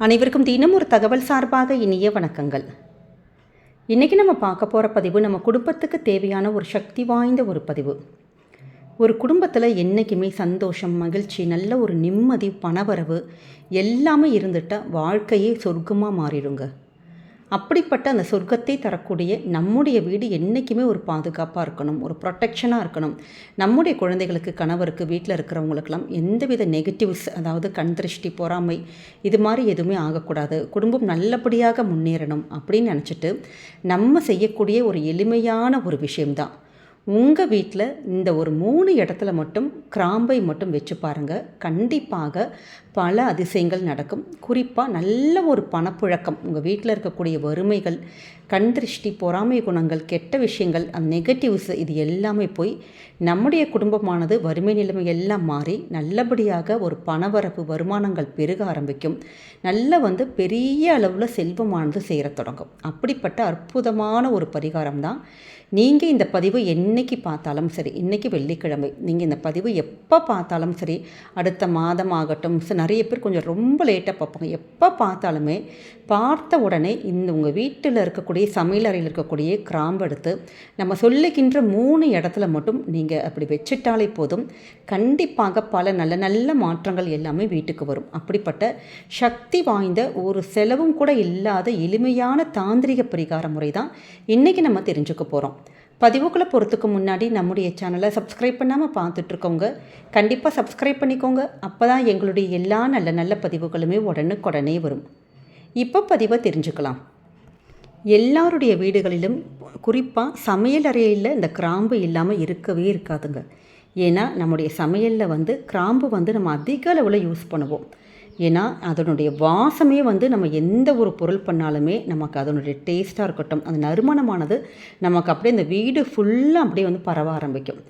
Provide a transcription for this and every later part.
அனைவருக்கும் தினம் ஒரு தகவல் சார்பாக இனிய வணக்கங்கள். இன்றைக்கி நம்ம பார்க்க போகிற பதிவு நம்ம குடும்பத்துக்கு தேவையான ஒரு சக்தி வாய்ந்த ஒரு பதிவு. ஒரு குடும்பத்தில் என்றைக்குமே சந்தோஷம் மகிழ்ச்சி நல்ல ஒரு நிம்மதி பணவரவு எல்லாமே இருந்துட்டால் வாழ்க்கையே சொர்க்கமாக மாறிடுங்க. அப்படிப்பட்ட அந்த சொர்க்கத்தை தரக்கூடிய நம்முடைய வீடு என்றைக்குமே ஒரு பாதுகாப்பாக இருக்கணும் ஒரு ப்ரொட்டெக்ஷனாக இருக்கணும். நம்முடைய குழந்தைகளுக்கு கணவருக்கு வீட்டில் இருக்கிறவங்களுக்கெல்லாம் எந்தவித நெகட்டிவ்ஸ் அதாவது கண் திருஷ்டி பொறாமை இது மாதிரி எதுவுமே ஆகக்கூடாது. குடும்பம் நல்லபடியாக முன்னேறணும் அப்படின்னு நினச்சிட்டு நம்ம செய்யக்கூடிய ஒரு எளிமையான ஒரு விஷயம்தான். உங்கள் வீட்டில் இந்த ஒரு மூணு இடத்துல மட்டும் கிராம்பை மட்டும் வச்சு பாருங்கள் கண்டிப்பாக பல அதிசயங்கள் நடக்கும். குறிப்பாக நல்ல ஒரு பணப்புழக்கம் உங்கள் வீட்டில் இருக்கக்கூடிய வறுமைகள் கண் திருஷ்டி பொறாமை குணங்கள் கெட்ட விஷயங்கள் அந்த நெகட்டிவ்ஸ் இது எல்லாமே போய் நம்முடைய குடும்பமானது வறுமை நிலைமை எல்லாம் மாறி நல்லபடியாக ஒரு பணவரப்பு வருமானங்கள் பெருக ஆரம்பிக்கும். நல்ல வந்து பெரிய அளவில் செல்வமானது சேர தொடங்கும். அப்படிப்பட்ட அற்புதமான ஒரு பரிகாரம் தான் நீங்கள் இந்த பதிவு இன்றைக்கி பார்த்தாலும் சரி இன்றைக்கி வெள்ளிக்கிழமை. நீங்கள் இந்த பதிவு எப்போ பார்த்தாலும் சரி அடுத்த மாதம் ஆகட்டும் நிறைய பேர் கொஞ்சம் ரொம்ப லேட்டாக பார்ப்பாங்க. எப்போ பார்த்தாலுமே பார்த்த உடனே இந்த உங்கள் வீட்டில் இருக்கக்கூடிய சமையலறையில் இருக்கக்கூடிய கிராம்பு எடுத்து நம்ம சொல்லுகின்ற மூணு இடத்துல மட்டும் நீங்கள் அப்படி வச்சுட்டாலே போதும். கண்டிப்பாக பல நல்ல நல்ல மாற்றங்கள் எல்லாமே வீட்டுக்கு வரும். அப்படிப்பட்ட சக்தி வாய்ந்த ஒரு செலவும் கூட இல்லாத எளிமையான தாந்திரிக பரிகார முறை தான் இன்றைக்கி நம்ம தெரிஞ்சுக்க போகிறோம் பதிவுக்குள்ளே போகிறதுக்கு முன்னாடி நம்முடைய சேனலை சப்ஸ்கிரைப் பண்ணாமல் பார்த்துட்ருக்கோங்க. கண்டிப்பாக சப்ஸ்கிரைப் பண்ணிக்கோங்க. அப்போ தான் எங்களுடைய எல்லா நல்ல நல்ல பதிவுகளுமே உடனுக்குடனே வரும். இப்போ பதிவை தெரிஞ்சுக்கலாம். எல்லாருடைய வீடுகளிலும் குறிப்பாக சமையல் அறையில் இந்த கிராம்பு இல்லாமல் இருக்கவே இருக்காதுங்க. ஏன்னா நம்முடைய சமையலில் வந்து கிராம்பு வந்து நம்ம அதிக அளவில் யூஸ் பண்ணுவோம். ஏன்னா அதனுடைய வாசமே வந்து நம்ம எந்த ஒரு பொருள் பண்ணாலுமே நமக்கு அதனுடைய டேஸ்ட்டாக இருக்கட்டும் அந்த நறுமணமானது நமக்கு அப்படியே இந்த வீடு ஃபுல்லாக அப்படியே வந்து பரவ ஆரம்பிக்கும்.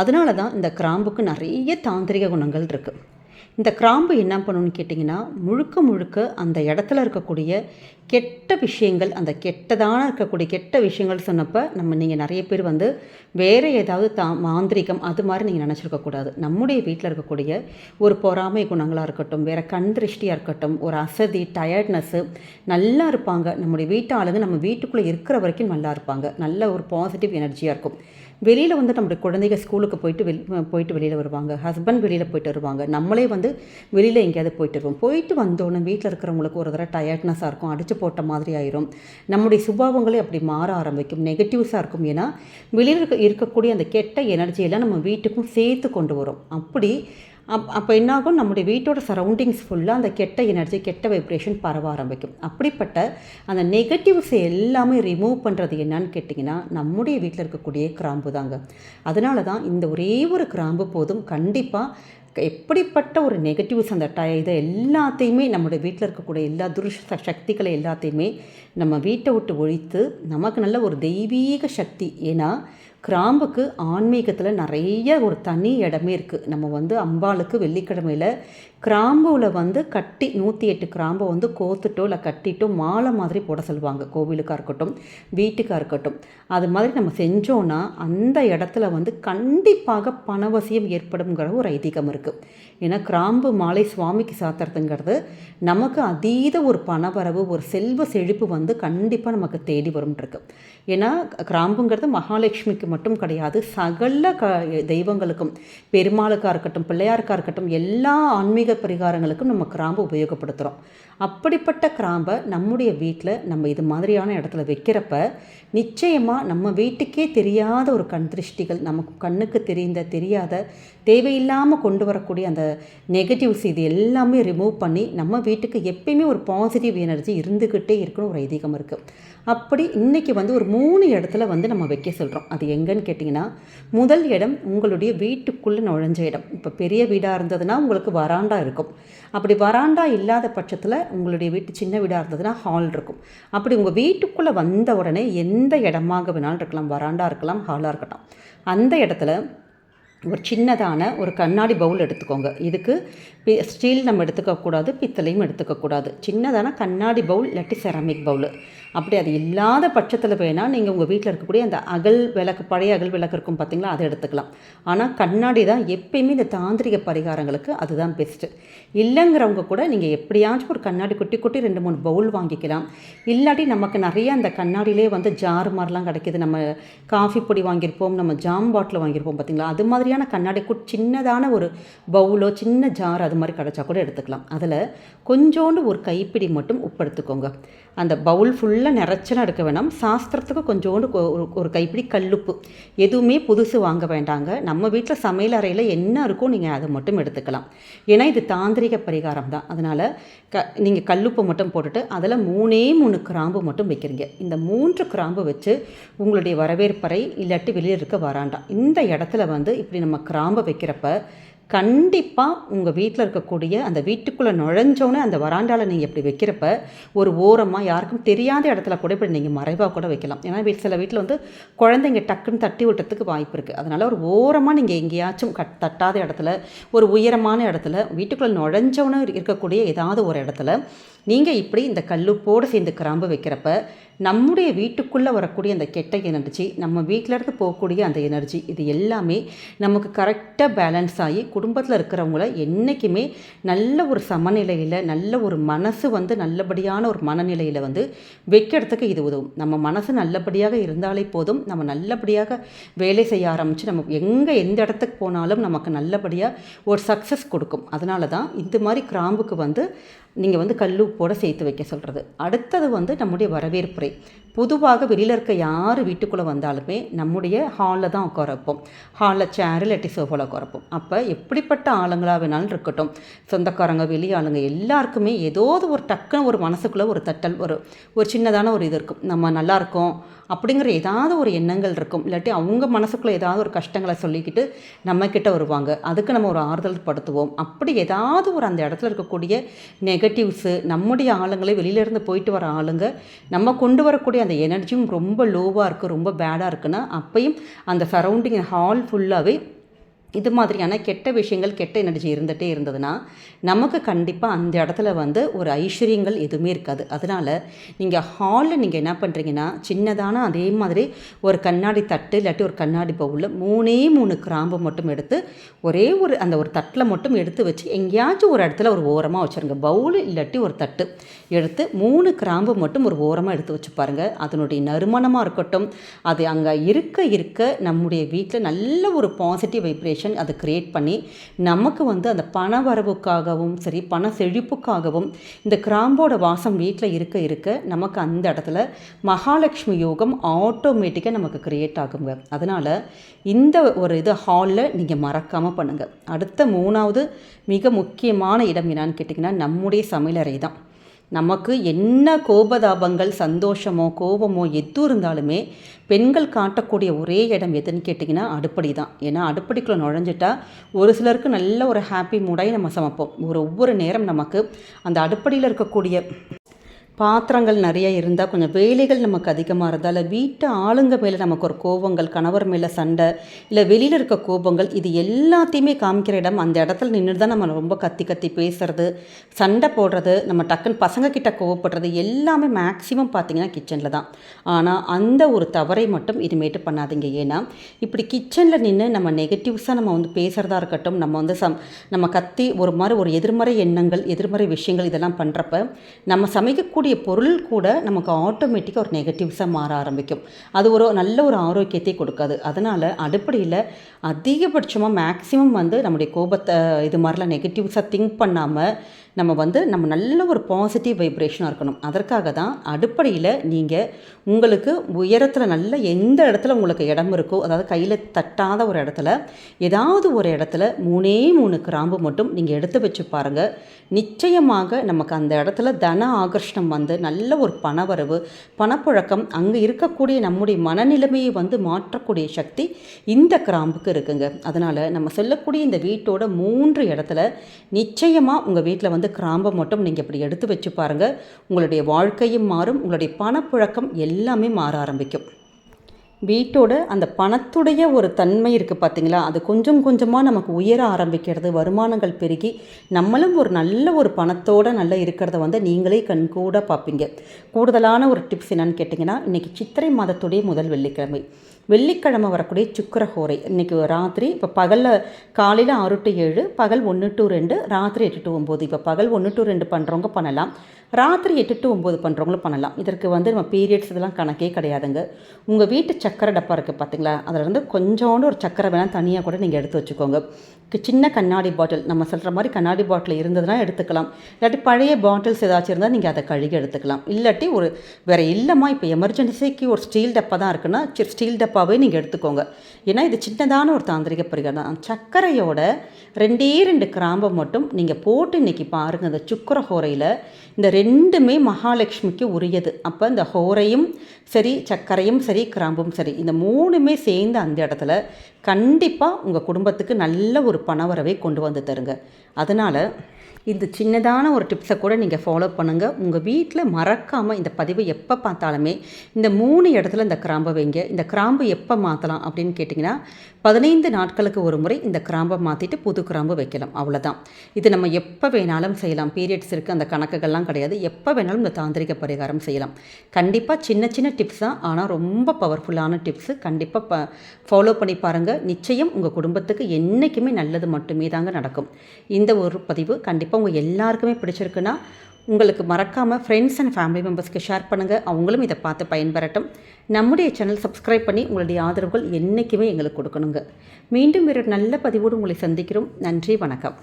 அதனால தான் இந்த கிராம்புக்கு நிறைய தாந்திரிக குணங்கள் இருக்குது இந்த கிராம்பு என்ன பண்ணணும்னு கேட்டிங்கன்னா முழுக்க முழுக்க அந்த இடத்துல இருக்கக்கூடிய கெட்ட விஷயங்கள் அந்த கெட்டதான இருக்கக்கூடிய கெட்ட விஷயங்கள் சொன்னப்போ நம்ம நீங்கள் நிறைய பேர் வந்து வேறு ஏதாவது தா மாந்திரிகம் அது மாதிரி நீங்கள் நினச்சிருக்கக்கூடாது நம்முடைய வீட்டில் இருக்கக்கூடிய ஒரு பொறாமை குணங்களாக இருக்கட்டும் வேறு கண் திருஷ்டியாக இருக்கட்டும் ஒரு அசதி டயர்ட்னஸ்ஸு நல்லா இருப்பாங்க. நம்முடைய வீட்டு ஆளுங்க நம்ம வீட்டுக்குள்ளே இருக்கிற வரைக்கும் நல்லா இருப்பாங்க. நல்ல ஒரு பாசிட்டிவ் எனர்ஜியாக இருக்கும். வெளியில் வந்து நம்மளுடைய குழந்தைங்க ஸ்கூலுக்கு போயிட்டு வெளி போயிட்டு வெளியில் வருவாங்க. ஹஸ்பண்ட் வெளியில் போயிட்டு வருவாங்க. நம்மளே வந்து வெளியில் எங்கேயாவது போயிட்டு வருவோம். போயிட்டு வந்தோன்னே வீட்டில் இருக்கிறவங்களுக்கு ஒரு தடவை டயர்ட்னஸாக இருக்கும் அடித்து போட்ட மாதிரி ஆயிரும். நம்முடைய சுபாவங்களே அப்படி மாற ஆரம்பிக்கும் நெகட்டிவ்ஸாக இருக்கும். ஏன்னா வெளியில் இருக்க இருக்கக்கூடிய அந்த கெட்ட எனர்ஜியெல்லாம் நம்ம வீட்டுக்கும் சேர்த்து கொண்டு வரும். அப்படி அப் அப்போ என்னாகும்? நம்முடைய வீட்டோட சரௌண்டிங்ஸ் ஃபுல்லாக அந்த கெட்ட எனர்ஜி கெட்ட வைப்ரேஷன் பரவ ஆரம்பிக்கும். அப்படிப்பட்ட அந்த நெகட்டிவ்ஸ் எல்லாமே ரிமூவ் பண்ணுறது என்னன்னு கேட்டிங்கன்னா நம்முடைய வீட்டில் இருக்கக்கூடிய கிராம்பு தாங்க. அதனால தான் இந்த ஒரே ஒரு கிராம்பு போதும். கண்டிப்பாக எப்படிப்பட்ட ஒரு நெகட்டிவ்ஸ் அந்த டய இதை எல்லாத்தையுமே நம்முடைய வீட்டில் இருக்கக்கூடிய எல்லா துருஷ சக்திகளை எல்லாத்தையுமே நம்ம வீட்டை விட்டு ஒழித்து நமக்கு நல்ல ஒரு தெய்வீக சக்தி. ஏன்னா கிராம்புக்கு ஆன்மீகத்தில் நிறைய ஒரு தனி இடமே இருக்குது நம்ம வந்து அம்பாளுக்கு வெள்ளிக்கிழமையில் கிராம்புவில் வந்து கட்டி நூற்றி எட்டு கிராம்பை வந்து கோத்துட்டோ இல்லை கட்டிட்டோ மாலை மாதிரி போட சொல்லுவாங்க. கோவிலுக்காக இருக்கட்டும் வீட்டுக்காக இருக்கட்டும். அது மாதிரி நம்ம செஞ்சோன்னா அந்த இடத்துல வந்து கண்டிப்பாக பணவசியம் ஏற்படும்ங்கிற ஒரு ஐதீகம் இருக்குது ஏன்னா கிராம்பு மாலை சுவாமிக்கு சாத்துறதுங்கிறது நமக்கு அதீத ஒரு பணவரவு ஒரு செல்வ செழிப்பு வந்து கண்டிப்பாக நமக்கு தேடி வரும்ன்றிருக்கு. ஏன்னா கிராம்புங்கிறது மகாலட்சுமிக்கு மட்டும் கிடையாது. சகல க தெய்வங்களுக்கும் பெருமாளுக்காக இருக்கட்டும் பிள்ளையாருக்காக இருக்கட்டும் எல்லா ஆன்மீக பரிகாரங்களுக்கும் நம்ம கிராம்பு உபயோகப்படுத்துகிறோம் அப்படிப்பட்ட கிராம்பை நம்முடைய வீட்டில் நம்ம இது மாதிரியான இடத்துல வைக்கிறப்ப நிச்சயமாக நம்ம வீட்டுக்கே தெரியாத ஒரு கண் திருஷ்டிகள் நமக்கு கண்ணுக்கு தெரிந்த தெரியாத தேவையில்லாமல் கொண்டு வரக்கூடிய அந்த நெகட்டிவ்ஸ் இது எல்லாமே ரிமூவ் பண்ணி நம்ம வீட்டுக்கு எப்பயுமே ஒரு பாசிட்டிவ் எனர்ஜி இருந்துக்கிட்டே இருக்கணும் ஒரு ஐதீகம் இருக்குது அப்படி இன்றைக்கி வந்து ஒரு மூணு இடத்துல வந்து நம்ம வைக்க சொல்கிறோம் அது எங்கன்னு கேட்டிங்கன்னா முதல் இடம் உங்களுடைய வீட்டுக்குள்ளே நுழைஞ்ச இடம். இப்போ பெரிய வீடாக இருந்ததுன்னா உங்களுக்கு வராண்டா இருக்கும். அப்படி வராண்டா இல்லாத பட்சத்தில் உங்களுடைய வீட்டு சின்ன வீடாக இருந்ததுன்னா ஹால் இருக்கும். அப்படி உங்கள் வீட்டுக்குள்ளே வந்த உடனே எந்த இடமாக வேணாலும் இருக்கலாம். வராண்டா இருக்கலாம் ஹாலாக இருக்கட்டும். அந்த இடத்துல ஒரு சின்னதான ஒரு கண்ணாடி பவுல் எடுத்துக்கோங்க. இதுக்கு பி ஸ்டீல் நம்ம எடுத்துக்கக்கூடாது பித்தளையும் எடுத்துக்கக்கூடாது சின்னதான கண்ணாடி பவுல் இல்லாட்டி செராமிக் பவுல் அப்படி அது இல்லாத பட்சத்தில் வேணால் நீங்கள் உங்கள் வீட்டில் இருக்கக்கூடிய அந்த அகல் விளக்கு பழைய அகல் விளக்கு இருக்கும் பார்த்தீங்களா அதை எடுத்துக்கலாம். ஆனால் கண்ணாடி தான் எப்பயுமே இந்த தாந்திரிக பரிகாரங்களுக்கு அதுதான் பெஸ்ட்டு இல்லைங்கிறவங்க கூட நீங்கள் எப்படியாச்சும் ஒரு கண்ணாடி குட்டி குட்டி ரெண்டு மூணு பவுல் வாங்கிக்கலாம். இல்லாட்டி நமக்கு நிறைய அந்த கண்ணாடியிலே வந்து ஜார் மாதிரிலாம் கிடைக்கிது. நம்ம காஃபி பொடி வாங்கியிருப்போம் நம்ம ஜாம் பாட்டில் வாங்கியிருப்போம் பார்த்தீங்களா அது மாதிரி மாதிரியான கண்ணாடி சின்னதான ஒரு பவுலோ சின்ன ஜார் அது மாதிரி கிடச்சா கூட எடுத்துக்கலாம். அதில் கொஞ்சோண்டு ஒரு கைப்பிடி மட்டும் உப்பு எடுத்துக்கோங்க. அந்த பவுல் ஃபுல்லாக நிறச்சலாம் எடுக்க வேணாம். சாஸ்திரத்துக்கு கொஞ்சோண்டு ஒரு கைப்பிடி கல்லுப்பு. எதுவுமே புதுசு வாங்க வேண்டாங்க. நம்ம வீட்டில் சமையல் அறையில் என்ன இருக்கோ நீங்கள் அதை மட்டும் எடுத்துக்கலாம். ஏன்னா இது தாந்திரிக பரிகாரம் தான். அதனால் க நீங்கள் கல்லுப்பு மட்டும் போட்டுட்டு அதில் மூணே மூணு கிராம்பு மட்டும் வைக்கிறீங்க. இந்த மூன்று கிராம்பு வச்சு உங்களுடைய வரவேற்பறை இல்லாட்டி வெளியில் இருக்க வராண்டா இந்த இடத்துல வந்து இப்படி நம்ம கிராம்பை வைக்கிறப்ப கண்டிப்பாக உங்கள் வீட்டில் இருக்கக்கூடிய அந்த வீட்டுக்குள்ளே நுழைஞ்சோன்னே அந்த வராண்டாவில் நீங்கள் இப்படி வைக்கிறப்ப ஒரு ஓரமாக யாருக்கும் தெரியாத இடத்துல கூட இப்படி நீங்கள் மறைவாக கூட வைக்கலாம். ஏன்னா வீட்டு சில வீட்டில் வந்து குழந்தைங்க டக்குன்னு தட்டி விட்டுறதுக்கு வாய்ப்பு இருக்குது அதனால் ஒரு ஓரமாக நீங்கள் எங்கேயாச்சும் கட் தட்டாத இடத்துல ஒரு உயரமான இடத்துல வீட்டுக்குள்ளே நுழைஞ்சோன்னு இருக்கக்கூடிய ஏதாவது ஒரு இடத்துல நீங்கள் இப்படி இந்த கல்லுப்போடு சேர்ந்து கிராம்பு வைக்கிறப்ப நம்முடைய வீட்டுக்குள்ளே வரக்கூடிய அந்த கெட்ட எனர்ஜி நம்ம வீட்டிலேருந்து போகக்கூடிய அந்த எனர்ஜி இது எல்லாமே நமக்கு கரெக்டாக பேலன்ஸ் ஆகி குடும்பத்தில் இருக்கிறவங்கள என்றைக்குமே நல்ல ஒரு சமநிலையில் நல்ல ஒரு மனசு வந்து நல்லபடியான ஒரு மனநிலையில் வந்து வைக்கிறதுக்கு இது உதவும். நம்ம மனசு நல்லபடியாக இருந்தாலே போதும். நம்ம நல்லபடியாக வேலை செய்ய ஆரம்பித்து நம்ம எங்கே எந்த இடத்துக்கு போனாலும் நமக்கு நல்லபடியாக ஒரு சக்ஸஸ் கொடுக்கும். அதனால தான் இந்த மாதிரி கிராம்புக்கு வந்து நீங்கள் வந்து கல்லுப்போட சேர்த்து வைக்க சொல்கிறது அடுத்தது வந்து நம்முடைய வரவேற்புரை. பொதுவாக வெளியில் இருக்க யார் வீட்டுக்குள்ளே வந்தாலுமே நம்முடைய ஹாலில் தான் உட்கார வைப்போம். ஹாலில் சேர் இல்லாட்டி சோஃபாவில் உட்கார வைப்போம். அப்போ எப்படிப்பட்ட ஆளுங்களாக வேணாலும் இருக்கட்டும். சொந்தக்காரங்க வெளி ஆளுங்க எல்லாருக்குமே ஏதாவது ஒரு டக்குன்னு ஒரு மனசுக்குள்ளே ஒரு தட்டல் ஒரு ஒரு சின்னதான ஒரு இது இருக்கும். நம்ம நல்லா இருக்கோம் அப்படிங்கிற ஏதாவது ஒரு எண்ணங்கள் இருக்கும். இல்லாட்டி அவங்க மனசுக்குள்ளே ஏதாவது ஒரு கஷ்டங்களை சொல்லிக்கிட்டு நம்மக்கிட்ட வருவாங்க. அதுக்கு நம்ம ஒரு ஆறுதல் படுத்துவோம். அப்படி ஏதாவது ஒரு அந்த இடத்துல இருக்கக்கூடிய நெகட்டிவ்ஸு நம்ம நம்முடைய ஆளுங்களே வெளியிலேருந்து போயிட்டு வர ஆளுங்க நம்ம கொண்டு வரக்கூடிய அந்த எனர்ஜியும் ரொம்ப லோவாக இருக்குது ரொம்ப பேடாக இருக்குன்னா அப்பையும் அந்த சரௌண்டிங் ஹால் ஃபுல்லாகவே இது மாதிரியான கெட்ட விஷயங்கள் கெட்ட எனர்ஜி இருந்துகிட்டே இருந்ததுன்னா நமக்கு கண்டிப்பாக அந்த இடத்துல வந்து ஒரு ஐஸ்வர்யங்கள் எதுவுமே இருக்காது. அதனால் நீங்கள் ஹாலில் நீங்கள் என்ன பண்ணுறீங்கன்னா சின்னதான அதே மாதிரி ஒரு கண்ணாடி தட்டு இல்லாட்டி ஒரு கண்ணாடி பவுலில் மூணே மூணு கிராம்பு மட்டும் எடுத்து ஒரே ஒரு அந்த ஒரு தட்டில் மட்டும் எடுத்து வச்சு எங்கேயாச்சும் ஒரு இடத்துல ஒரு ஓரமாக வச்சுருங்க. பவுல் இல்லாட்டி ஒரு தட்டு. எடுத்து மூணு கிராம்பு மட்டும் ஒரு ஓரமாக எடுத்து வச்சு பாருங்கள் அதனுடைய நறுமணமாக இருக்கட்டும் அது அங்கே இருக்க இருக்க நம்முடைய வீட்டில் நல்ல ஒரு பாசிட்டிவ் வைப்ரேஷன் அதை க்ரியேட் பண்ணி நமக்கு வந்து அந்த பண வரவுக்காகவும் சரி பண செழிப்புக்காகவும் இந்த கிராம்போட வாசம் வீட்டில் இருக்க இருக்க நமக்கு அந்த இடத்துல மகாலட்சுமி யோகம் ஆட்டோமேட்டிக்காக நமக்கு க்ரியேட் ஆகுங்க. அதனால் இந்த ஒரு இது ஹாலில் நீங்கள் மறக்காமல் பண்ணுங்கள் அடுத்த மூணாவது மிக முக்கியமான இடம் என்னான்னு கேட்டிங்கன்னா நம்முடைய சமையலறை தான் நமக்கு என்ன கோபதாபங்கள் சந்தோஷமோ கோபமோ எது இருந்தாலுமே பெண்கள் காட்டக்கூடிய ஒரே இடம் எதுன்னு கேட்டிங்கன்னா அடுப்படி தான் ஏன்னா அடுப்படிக்குள்ளே நுழைஞ்சிட்டா ஒரு சிலருக்கு நல்ல ஒரு ஹாப்பி மூடாய் நம்ம சமைப்போம். ஒரு ஒவ்வொரு நேரம் நமக்கு அந்த அடுப்படியில் இருக்கக்கூடிய பாத்திரங்கள் நிறைய இருந்தால் கொஞ்சம் வேலைகள் நமக்கு அதிகமாக இருந்தால் இல்லை வீட்டு ஆளுங்க மேலே நமக்கு ஒரு கோபங்கள் கணவர் மேலே சண்டை இல்லை வெளியில் இருக்க கோபங்கள் இது எல்லாத்தையுமே காமிக்கிற இடம். அந்த இடத்துல நின்று தான் நம்ம ரொம்ப கத்தி கத்தி பேசுறது சண்டை போடுறது நம்ம டக்குன்னு பசங்க கிட்ட கோவப்படுறது எல்லாமே மேக்ஸிமம் பார்த்தீங்கன்னா கிச்சனில் தான். ஆனால் அந்த ஒரு தவறை மட்டும் இனிமேட்டு பண்ணாதீங்க. ஏன்னா இப்படி கிச்சனில் நின்று நம்ம நெகட்டிவ்ஸாக நம்ம வந்து பேசுகிறதா இருக்கட்டும் நம்ம வந்து சம் நம்ம கத்தி ஒரு மாதிரி ஒரு எதிர்மறை எண்ணங்கள் எதிர்மறை விஷயங்கள் இதெல்லாம் பண்ணுறப்ப நம்ம சமைக்கக்கூடிய பொருள் கூட நமக்கு ஆட்டோமேட்டிக்காக ஒரு நெகட்டிவ்ஸாக மாற ஆரம்பிக்கும். அது ஒரு நல்ல ஒரு ஆரோக்கியத்தை கொடுக்காது. அதனால் அடுப்படியில் அதிகபட்சமாக மேக்ஸிமம் வந்து நம்முடைய கோபத்தை இது மாதிரிலாம் நெகட்டிவ்ஸாக திங்க் பண்ணாமல் நம்ம வந்து நம்ம நல்ல ஒரு பாசிட்டிவ் வைப்ரேஷனாக இருக்கணும். அதற்காக தான் அடிப்படையில் நீங்கள் உங்களுக்கு உயரத்தில் நல்ல எந்த இடத்துல உங்களுக்கு இடம் இருக்கோ அதாவது கையில் தட்டாத ஒரு இடத்துல ஏதாவது ஒரு இடத்துல மூணே மூணு கிராம்பு மட்டும் நீங்கள் எடுத்து வச்சு பாருங்கள் நிச்சயமாக நமக்கு அந்த இடத்துல தன ஆகர்ஷணம் வந்து நல்ல ஒரு பணவரவு பணப்புழக்கம் அங்கே இருக்கக்கூடிய நம்முடைய மனநிலைமையை வந்து மாற்றக்கூடிய சக்தி இந்த கிராம்புக்கு இருக்குங்க. அதனால் நம்ம சொல்லக்கூடிய இந்த வீட்டோட மூன்று இடத்துல நிச்சயமாக உங்கள் வீட்டில் வந்து கிராம்பை மட்டும் நீங்கள் இப்படி எடுத்து வச்சு பாருங்கள் உங்களுடைய வாழ்க்கையும் மாறும் உங்களுடைய பணப்புழக்கம் எல்லாமே மாற ஆரம்பிக்கும். வீட்டோட அந்த பணத்துடைய ஒரு தன்மை இருக்குது பார்த்தீங்களா அது கொஞ்சம் கொஞ்சமாக நமக்கு உயர ஆரம்பிக்கிறது வருமானங்கள் பெருகி நம்மளும் ஒரு நல்ல ஒரு பணத்தோட நல்லா இருக்கிறத வந்து நீங்களே கண்கூட பார்ப்பீங்க. கூடுதலான ஒரு டிப்ஸ் என்னன்னு கேட்டிங்கன்னா இன்றைக்கி சித்திரை மாதத்துடைய முதல் வெள்ளிக்கிழமை. வெள்ளிக்கிழமை வரக்கூடிய சுக்கரஹோரை இன்றைக்கி ராத்திரி இப்போ பகலில் காலையில் ஆறு டு ஏழு பகல் ஒன்று டு ரெண்டு ராத்திரி எட்டு டு ஒம்பது இப்போ பகல் ஒன்று டு ரெண்டு பண்ணுறவங்க பண்ணலாம். ராத்திரி எட்டு டு ஒம்பது பண்ணுறவங்களும் பண்ணலாம். இதற்கு வந்து நம்ம பீரியட்ஸ் இதெல்லாம் கணக்கே கிடையாதுங்க. உங்கள் வீட்டு சக்கரை டப்பா இருக்குது பார்த்தீங்களா அதில் கொஞ்சோண்டு ஒரு சக்கரை வேணால் தனியாக கூட நீங்கள் எடுத்து வச்சுக்கோங்க. சின்ன கண்ணாடி பாட்டில் நம்ம சொல்கிற மாதிரி கண்ணாடி பாட்டில் இருந்ததுன்னா எடுத்துக்கலாம். இல்லாட்டி பழைய பாட்டில்ஸ் ஏதாச்சும் இருந்தால் நீங்கள் அதை கழுகி எடுத்துக்கலாம். இல்லாட்டி ஒரு வேறு இல்லைம்மா இப்போ எமர்ஜென்சிக்கு ஒரு ஸ்டீல் டப்பா தான் இருக்குன்னா ஸ்டீல் டப்பாவே நீங்கள் எடுத்துக்கோங்க. ஏன்னா இது சின்னதான ஒரு தாந்திரிக பரிகாரம் தான். சர்க்கரையோட ரெண்டே ரெண்டு கிராம்பை மட்டும் நீங்கள் போட்டு இன்றைக்கி பாருங்கள் இந்த சுக்கர ஹோரையில். இந்த ரெண்டுமே மகாலட்சுமிக்கு உரியது. அப்போ இந்த ஹோரையும் சரி சர்க்கரையும் சரி கிராம்பும் சரி இந்த மூணுமே சேர்ந்து அந்த இடத்துல கண்டிப்பாக உங்கள் குடும்பத்துக்கு நல்ல ஒரு பணவரவை கொண்டு வந்து தருங்க. அதனால் இந்த சின்னதான ஒரு டிப்ஸை கூட நீங்கள் ஃபாலோ பண்ணுங்கள் உங்கள் வீட்டில் மறக்காமல் இந்த பதிவு எப்போ பார்த்தாலுமே இந்த மூணு இடத்துல இந்த கிராம்பை வைங்க. இந்த கிராம்பு எப்போ மாற்றலாம் அப்படின்னு கேட்டிங்கன்னா பதினைந்து நாட்களுக்கு ஒரு முறை இந்த கிராம்பை மாற்றிட்டு புது கிராம்பு வைக்கலாம். அவ்வளோதான் இது நம்ம எப்போ வேணாலும் செய்யலாம். பீரியட்ஸ் இருக்குது அந்த கணக்குகள்லாம் கிடையாது. எப்போ வேணாலும் இந்த தாந்திரிக பரிகாரம் செய்யலாம். கண்டிப்பாக சின்ன சின்ன டிப்ஸ் தான். ஆனால் ரொம்ப பவர்ஃபுல்லான டிப்ஸு கண்டிப்பாக ப ஃபாலோ பண்ணி பாருங்கள் நிச்சயம் உங்கள் குடும்பத்துக்கு என்றைக்குமே நல்லது மட்டுமே தாங்க நடக்கும். இந்த ஒரு பதிவு கண்டிப்பாக உங்கள் எல்லாருக்குமே பிடிச்சிருக்குன்னா உங்களுக்கு மறக்காமல் ஃப்ரெண்ட்ஸ் அண்ட் ஃபேமிலி மெம்பர்ஸ்க்கு ஷேர் பண்ணுங்கள் அவங்களும் இதை பார்த்து பயன்பெறட்டும். நம்முடைய சேனல் சப்ஸ்கிரைப் பண்ணி உங்களுடைய ஆதரவுகள் என்றைக்குமே எங்களுக்கு கொடுக்கணுங்க. மீண்டும் ஒரு நல்ல பதிவோடு உங்களை சந்திக்கிறோம். நன்றி வணக்கம்.